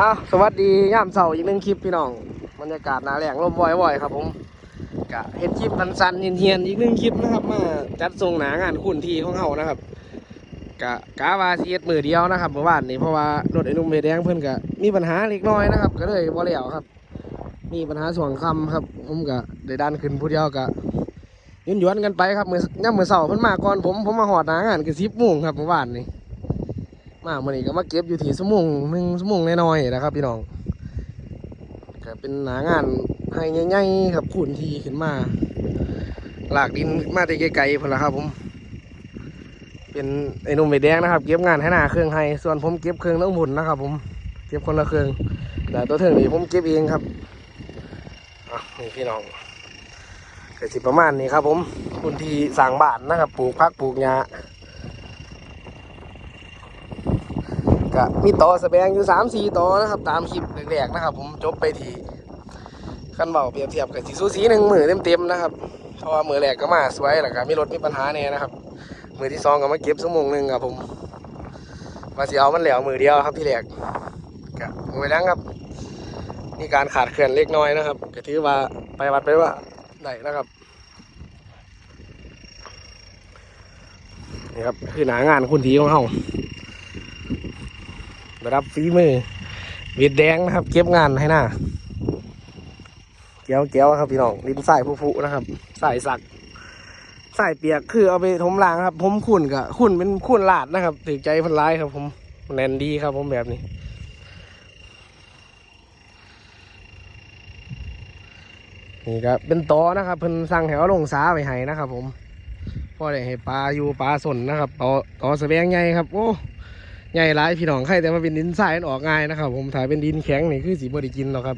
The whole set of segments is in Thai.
อ้าวสวัสดีย่ามเสาร์อีกหนึ่งคลิปพี่น้องบรรยากาศหนาแหลงลมว่อยๆครับผมกะเฮ็ดคลิปสั้นๆเฮียนๆอีกหนึ่งคลิปนะครับมาจัดทรงหนางานคุณทีของเฮานะครับกะกาวาซีเอ็ดมือเดียวนะครับเมื่อวานนี้เพราะว่ารถไอ้นุ่มเมแดงเพิ่อนกะมีปัญหาเล็กน้อยนะครับ ก็เลยบ่แล้วครับ มีปัญหาส่วงคำครับ ผมกะได้ดันขึ้นผู้เดียวกะยืนยวนๆกันไปครับเมือย่ำมือเสาร์เพิ่นมาก่อนผมผมมาหอดหนางานคือสิบโมงครับเมื่อวานนี้ มาเมื่อนี้ก็มาเก็บอยู่ที่สมุงหนึ่งสมุงน้อยๆนะครับ พี่น้องก็เป็นหนางานให้ใหญ่ๆครับขุนทีขึ้นมา หลากดินมาแต่ไกลๆพนละครับผม เป็นไอ้หนุ่มใบแดงนะครับ เก็บงานให้หน้าเครื่องให้ ส่วนผมเก็บเครื่องน้องหมุนนะครับ ผมเก็บคนละเครื่องแต่ตัวเทิงนี้ผมเก็บเองครับอะนี่พี่น้องก็สิประมาณนี้ครับ ผมขุนทีสั่งบ้านนะครับ ปลูกพักปลูกหญ้า ก็มีต่อสแบงอยู่สามสี่ต่อนะครับ ตามคลิปแรกๆนะครับ ผมจบไปทีขั้นเบาเปรียบเทียบกับสีสูสีหนึ่งมือเต็มๆนะครับเพราะว่ามือแรกก็มาสวยแล้วก็มีรถมีปัญหาเนี่ยนะครับ มือที่สองก็มาเก็บชั่วโมงหนึ่งครับผมมาเสียเอามันแล้วมือเดียวครับที่แรกก็มือแรงครับมีการขาดเขื่อนเล็กน้อยนะครับก็ถือว่าไปวัดไปว่าได้นะครับนี่ครับคือหนางานคุณทีของเขา ได้รับฝีมือเวียดแดงนะครับ เก็บงานให้หน้าเกี้ยวเกี้ยวครับพี่น้องดินทรายผุๆนะครับใสายสักใสายเปียกคือเอาไปทมล้างครับ ผมขุ่นกับขุ่นเป็นขุ่นลาดนะครับถือใจพันร้ายครับ ผมแนนดีครับ ผมแบบนี้นี่ก็เป็นตอนะครับเพิ่นสั่งแถวลงสาไปให้นะครับ ผมพอได้ให้ปลาอยู่ปลาสนนะครับตอตอสะแบงใหญ่ครับ โอ้ ใหญ่หลายพี่น้องใครแต่มาเป็นดินทรายมันออกง่ายนะครับ ผมถ่ายเป็นดินแข็งนี่คือสีบริกินหรอกครับ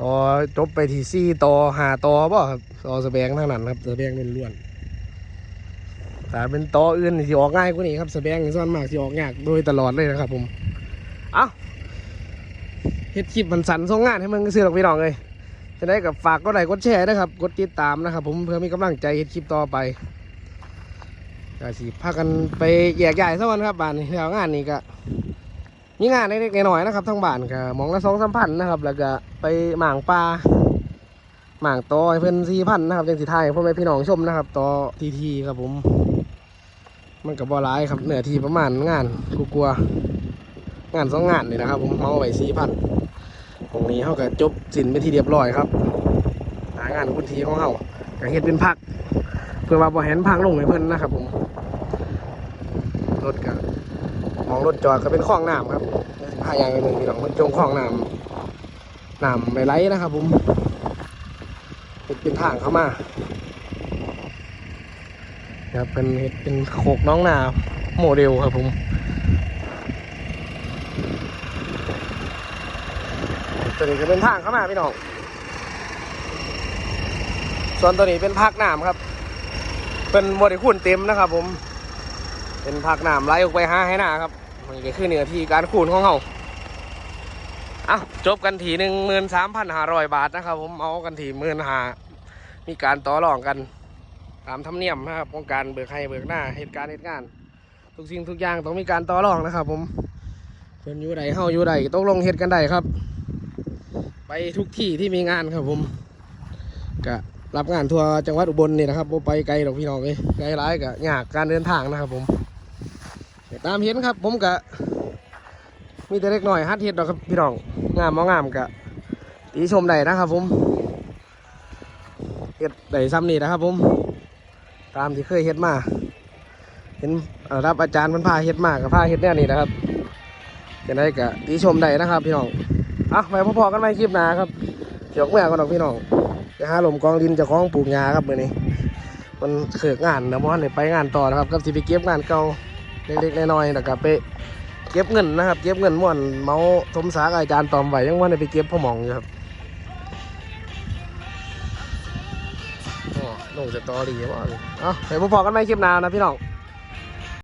ต่อจบไปที่ซี่ต่อหาต่อบ่ครับต่อสแบงทั้งนั้นครับสแบงล้วนๆแต่เป็นต่ออื่นที่ออกง่ายกว่านี้ครับสแบงนี่ส่วนมากที่ออกยากโดยตลอดเลยนะครับ ผมเอาเฮ็ดคลิปมันสันส่งงานให้มึงซื้อหรอกพี่น้องเลยจะได้กับฝากก็ไลค์กดแชร์นะครับ กดติดตามนะครับ ผมเพื่อมีกำลังใจเฮ็ดคลิปต่อไป ก็สิพากันไปแยกย้ายสักวันครับบ้านนี้แล้วงานนี้ก็มีงานเล็กๆน้อยๆนะครับทั้งบ้านก็มองละสองสามพันนะครับ แล้วก็ไปหมางปลาหมางต่อเพิ่นสี่พันนะครับยังสิไทยพ่อแม่พี่น้องชมนะครับต่อทีทีครับผม มันกับบ่หลายครับเหนือทีประมาณงานกูกลัวๆงานสองงานนี่นะครับ ผมเมาไว้สี่พันตรงนี้เขาก็จบสินไปนที่เรียบร้อยครับ หางานคุณทีของเขาก็เฮ็ดเป็นพัก เพื่อว่าบ่เห็นพังลงให้เพิ่นนะครับผมรถก็มองรถจอดก็เป็นคลองน้ำครับพายางไปหนึ่งพี่น้องมันจงคลองน้ำน้ำไม่ไหลนะครับผมเป็นเป็นทางเข้ามาครับเป็นเฮ็ดเป็นโขกน้องนาโมเดลครับผมตัวนี้ก็เป็นทางเข้ามาพี่น้อง ส่วนตัวนี้เป็นพักน้ำครับ เป็นบริคุณเต็มนะครับผมเป็นผักหนามไหลออกไปหาให้หน้าครับมันก็คือเนื้อที่การคูณของเขาอะจบกันทีหนึ่งหมื่นสามพันห้าร้อยบาทนะครับ ผมเอากันทีหมื่นหามีการต่อรองกันตามธรรมเนียมนะครับของการเบิกให้เบิกหน้าเหตุการณ์เหตุการณ์ทุกสิ่งทุกอย่างต้องมีการต่อรองนะครับ ผมเพิ่นอยู่ใดเฮาอยู่ใดต้องลงเหตุกันใดครับ ไปทุกที่ที่มีงานครับผมก็ รับงานทัวร์จังหวัดอุบลนี่นะครับบ่ไปไกลหรอกพี่น้องเลยไกลหลายก็ยากการเดินทางนะครับ ผมตามเห็นครับ ผมกะมีแต่เล็กหน้อยฮัดเฮ็ดดอกครับพี่น้องงามมองามกะตีชมได้นะครับ ผมเฮ็ดได้ซ้ำนี่นะครับ ผม ตามที่เคยเฮ็ดมาเห็นรับอาจารย์มันพาเฮ็ดมากับพาเฮ็ดแน่นี่นะครับจะได้กะตีชมได้นะครับ พี่น้องอะไปพอๆกันไหมคลิปหน้าครับเกี่ยวกับแม่กันดอกพี่น้อง จะหาลมกองดินจะคล้องปลูกหญ้าครับมือนี้ มันเขิกงานนะมอนได้ไปงานต่อนะครับกับสิไปเก็บงานเก่าเล็กๆน้อยๆนะครับไปเก็บเงินนะครับ เก็บเงินม่วนเมาสมสากอาจารย์ตอมไหวยังว่าได้ไปเก็บพ่อหมองอยู่ครับโอ้ลงจะตอรี่ว่าเอาไปพบกันไหมคลิปหน้านะพี่น้อง